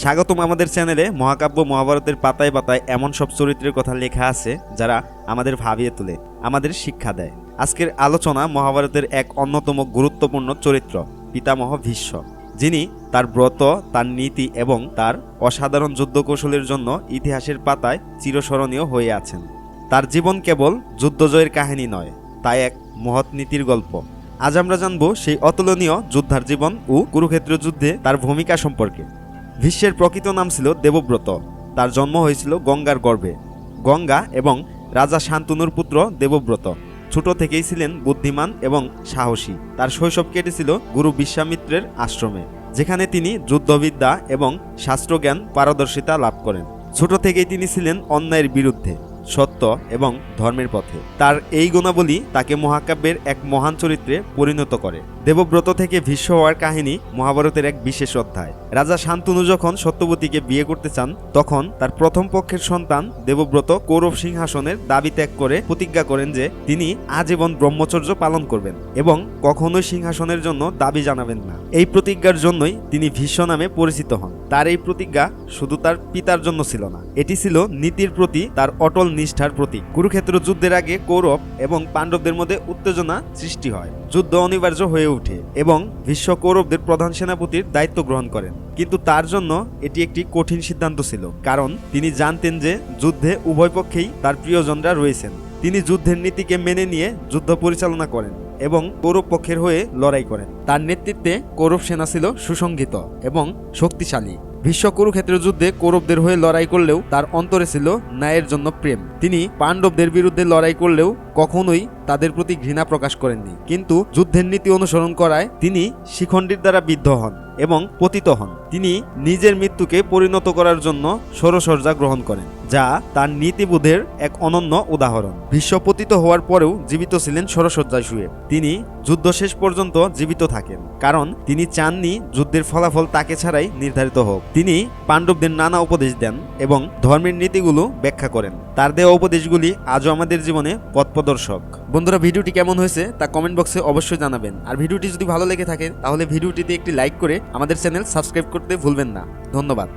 স্বাগতম আমাদের চ্যানেলে মহাকাব্য মহাভারতের পাতায় পাতায় এমন সব চরিত্রের কথা লেখা আছে যারা আমাদের ভাবিয়ে তোলে, আমাদের শিক্ষা দেয়। আজকের আলোচনা মহাভারতের এক অন্যতম গুরুত্বপূর্ণ চরিত্র, পিতামহ ভীষ্ম। যিনি তার ব্রত, তার নীতি এবং তার অসাধারণ যুদ্ধকৌশলের জন্য ইতিহাসের পাতায় চিরস্মরণীয় হয়ে আছেন। তার জীবন কেবল যুদ্ধজয়ের কাহিনী নয় তাই এক মহৎ নীতির গল্প। আজ আমরা জানব সেই অতুলনীয় যোদ্ধার জীবন ও কুরুক্ষেত্র যুদ্ধে তার ভূমিকা সম্পর্কে। ভীষ্মের প্রকৃত নাম ছিল দেবব্রত। তার জন্ম হয়েছিল গঙ্গার গর্ভে। গঙ্গা এবং রাজা শান্তনুর পুত্র দেবব্রত। ছোট থেকেই ছিলেন বুদ্ধিমান এবং সাহসী। তার শৈশব কেটেছিল গুরু বিশ্বামিত্রের আশ্রমে, যেখানে তিনি যুদ্ধবিদ্যা এবং শাস্ত্রজ্ঞান পারদর্শিতা লাভ করেন। ছোট থেকেই তিনি ছিলেন অন্যায়ের বিরুদ্ধে। সত্য এবং ধর্মের পথে। তার এই গুণাবলী তাকে মহাকাব্যের এক মহান চরিত্রে পরিণত করে। দেবব্রত থেকে ভীষ্ম হওয়ার কাহিনী মহাভারতের এক বিশেষ অধ্যায়। রাজা শান্তনু যখন সত্যবতীকে বিয়ে করতে চান, তখন তার প্রথম পক্ষের সন্তান দেবব্রত কৌরব সিংহাসনের দাবি ত্যাগ করে প্রতিজ্ঞা করেন যে তিনি আজীবন ব্রহ্মচর্য পালন করবেন এবং কখনোই সিংহাসনের জন্য দাবি জানাবেন না। এই প্রতিজ্ঞার জন্যই তিনি ভীষ্ম নামে পরিচিত হন। তার এই প্রতিজ্ঞা শুধু তার পিতার জন্য ছিল না, এটি ছিল নীতির প্রতি তার অটল নিষ্ঠার প্রতীক। কুরুক্ষেত্র যুদ্ধের আগে কৌরব এবং পাণ্ডবদের মধ্যে উত্তেজনা সৃষ্টি হয়, যুদ্ধ অনিবার্য হয়ে ওঠে এবং বিশ্ব কৌরবদের প্রধান সেনাপতির দায়িত্ব গ্রহণ করেন। কিন্তু তার জন্য এটি একটি কঠিন সিদ্ধান্ত ছিল, কারণ তিনি জানতেন যে যুদ্ধে উভয় পক্ষেই তার প্রিয়জনরা রয়েছেন। তিনি যুদ্ধের নীতিকে মেনে নিয়ে যুদ্ধ পরিচালনা করেন। এবং কৌরব পক্ষের হয়ে লড়াই করেন। তার নেতৃত্বে কৌরব সেনা ছিল সুসংগীত এবং শক্তিশালী। ভীষ্ম কুরুক্ষেত্রের যুদ্ধে কৌরবদের হয়ে লড়াই করলেও তার অন্তরে ছিল ন্যায়ের জন্য প্রেম। তিনি পাণ্ডবদের বিরুদ্ধে লড়াই করলেও কখনোই তাদের প্রতি ঘৃণা প্রকাশ করেননি। কিন্তু যুদ্ধের নীতি অনুসরণ করায় তিনি শিখণ্ডীর দ্বারা বিদ্ধ হন এবং পতিত হন। তিনি নিজের মৃত্যুকে পরিণত করার জন্য ষোড়শর্যা গ্রহণ করেন। যা তার নীতিবোধের এক অনন্য উদাহরণ। বিশ্বপতিত হওয়ার পরেও জীবিত ছিলেন ষোড়শয্যায় শুয়ে। তিনি যুদ্ধ শেষ পর্যন্ত জীবিত থাকেন, কারণ তিনি চাননি যুদ্ধের ফলাফল তাকে ছাড়াই নির্ধারিত হোক। তিনি পাণ্ডবদের নানা উপদেশ দেন এবং ধর্মের নীতিগুলো ব্যাখ্যা করেন। তার দেওয়া উপদেশগুলি আজও আমাদের জীবনে পথপ্রদর্শক। বন্ধুরা, ভিডিওটি কেমন হয়েছে তা কমেন্ট বক্সে অবশ্যই জানাবেন। আর ভিডিওটি যদি ভালো লেগে থাকে, তাহলে ভিডিওটিতে একটি লাইক করে আমাদের চ্যানেল সাবস্ক্রাইব করতে ভুলবেন না। ধন্যবাদ।